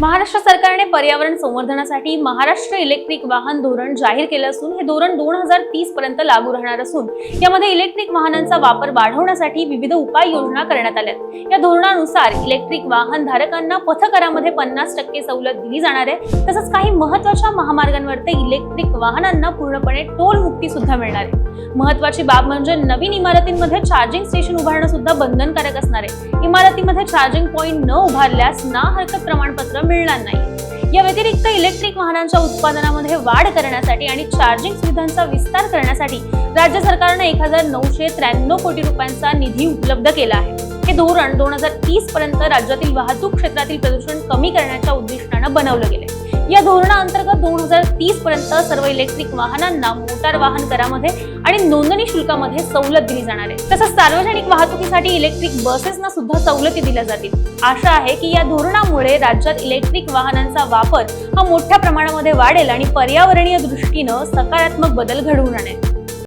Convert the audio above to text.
महाराष्ट्र सरकारने पर्यावरण संवर्धनासाठी महाराष्ट्र इलेक्ट्रिक वाहन धोरण जाहीर केलं असून हे धोरण दोन हजार तीस पर्यंत लागू राहणार असून यामध्ये इलेक्ट्रिक वाहनांचा वापर वाढवण्यासाठी विविध उपाययोजना करण्यात आल्या या धोरणानुसार इलेक्ट्रिक वाहन धारकांना पथकरामध्ये पन्नास टक्के सवलत दिली जाणार आहे. तसंच काही महत्त्वाच्या महामार्गांवर ते इलेक्ट्रिक वाहनांना पूर्णपणे टोल मुक्ती सुद्धा मिळणार आहे. महत्वाची बाब म्हणजे नवीन इमारतींमध्ये चार्जिंग स्टेशन उभारणं सुद्धा बंधनकारक असणार आहे. इमारतीमध्ये चार्जिंग पॉईंट न उभारल्यास ना हरकत प्रमाणपत्र मिळणार नाही. या व्यतिरिक्त इलेक्ट्रिक वाहनांच्या उत्पादनामध्ये वाढ करण्यासाठी आणि चार्जिंग सुविधांचा विस्तार करण्यासाठी राज्य सरकारनं एक हजार नऊशे त्र्याण्णव कोटी रुपयांचा निधी उपलब्ध केला आहे. हे धोरण दोन हजार तीस पर्यंत राज्यातील वाहतूक क्षेत्रातील प्रदूषण कमी करण्याच्या उद्दिष्टानं बनवलं गेले या धोरणाअंतर्गत दोन हजार तीस पर्यंत सर्व इलेक्ट्रिक वाहनांना मोटार वाहन करामध्ये आणि नोंदणी शुल्कामध्ये सवलत दिली जाणार आहे. तसंच सार्वजनिक वाहतुकीसाठी इलेक्ट्रिक बसेसना सुद्धा सवलती दिल्या जातील. आशा आहे की या धोरणामुळे राज्यात इलेक्ट्रिक वाहनांचा वापर हा मोठ्या प्रमाणामध्ये वाढेल आणि पर्यावरणीय दृष्टीनं सकारात्मक बदल घडवून आणेल.